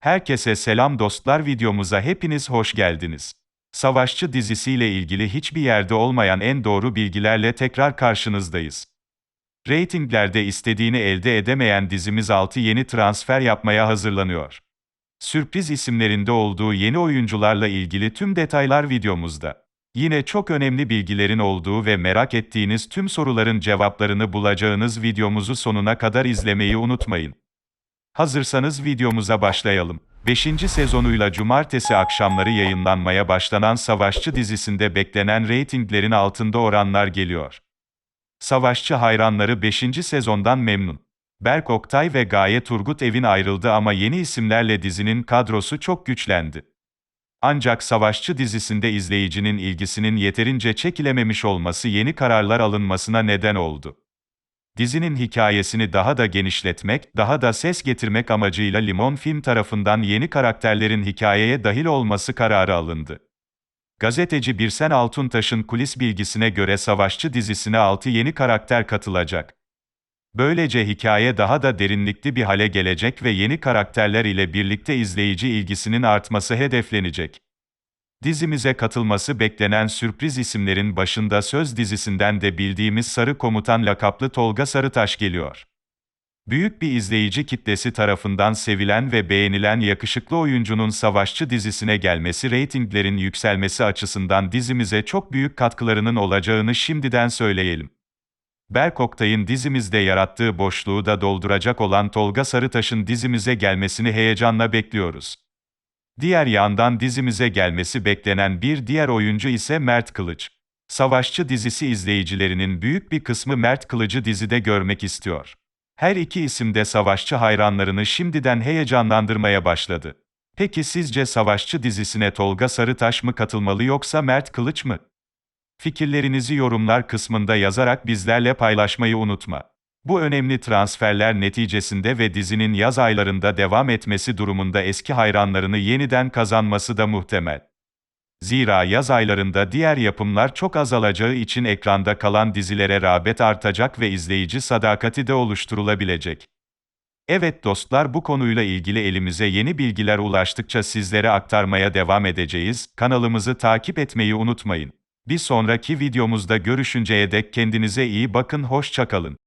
Herkese selam dostlar videomuza hepiniz hoş geldiniz. Savaşçı dizisiyle ilgili hiçbir yerde olmayan en doğru bilgilerle tekrar karşınızdayız. Ratinglerde istediğini elde edemeyen dizimiz 6 yeni transfer yapmaya hazırlanıyor. Sürpriz isimlerinde olduğu yeni oyuncularla ilgili tüm detaylar videomuzda. Yine çok önemli bilgilerin olduğu ve merak ettiğiniz tüm soruların cevaplarını bulacağınız videomuzu sonuna kadar izlemeyi unutmayın. Hazırsanız videomuza başlayalım. 5. sezonuyla cumartesi akşamları yayınlanmaya başlanan Savaşçı dizisinde beklenen reytinglerin altında oranlar geliyor. Savaşçı hayranları 5. sezondan memnun. Berk Oktay ve Gaye Turgut Evin ayrıldı ama yeni isimlerle dizinin kadrosu çok güçlendi. Ancak Savaşçı dizisinde izleyicinin ilgisinin yeterince çekilememiş olması yeni kararlar alınmasına neden oldu. Dizinin hikayesini daha da genişletmek, daha da ses getirmek amacıyla Limon Film tarafından yeni karakterlerin hikayeye dahil olması kararı alındı. Gazeteci Birsen Altuntaş'ın kulis bilgisine göre Savaşçı dizisine 6 yeni karakter katılacak. Böylece hikaye daha da derinlikli bir hale gelecek ve yeni karakterler ile birlikte izleyici ilgisinin artması hedeflenecek. Dizimize katılması beklenen sürpriz isimlerin başında Söz dizisinden de bildiğimiz Sarı Komutan lakaplı Tolga Sarıtaş geliyor. Büyük bir izleyici kitlesi tarafından sevilen ve beğenilen yakışıklı oyuncunun Savaşçı dizisine gelmesi reytinglerin yükselmesi açısından dizimize çok büyük katkılarının olacağını şimdiden söyleyelim. Berk Oktay'ın dizimizde yarattığı boşluğu da dolduracak olan Tolga Sarıtaş'ın dizimize gelmesini heyecanla bekliyoruz. Diğer yandan dizimize gelmesi beklenen bir diğer oyuncu ise Mert Kılıç. Savaşçı dizisi izleyicilerinin büyük bir kısmı Mert Kılıç'ı dizide görmek istiyor. Her iki isim de Savaşçı hayranlarını şimdiden heyecanlandırmaya başladı. Peki sizce Savaşçı dizisine Tolga Sarıtaş mı katılmalı yoksa Mert Kılıç mı? Fikirlerinizi yorumlar kısmında yazarak bizlerle paylaşmayı unutma. Bu önemli transferler neticesinde ve dizinin yaz aylarında devam etmesi durumunda eski hayranlarını yeniden kazanması da muhtemel. Zira yaz aylarında diğer yapımlar çok azalacağı için ekranda kalan dizilere rağbet artacak ve izleyici sadakati de oluşturulabilecek. Evet dostlar bu konuyla ilgili elimize yeni bilgiler ulaştıkça sizlere aktarmaya devam edeceğiz. Kanalımızı takip etmeyi unutmayın. Bir sonraki videomuzda görüşünceye dek kendinize iyi bakın hoşçakalın.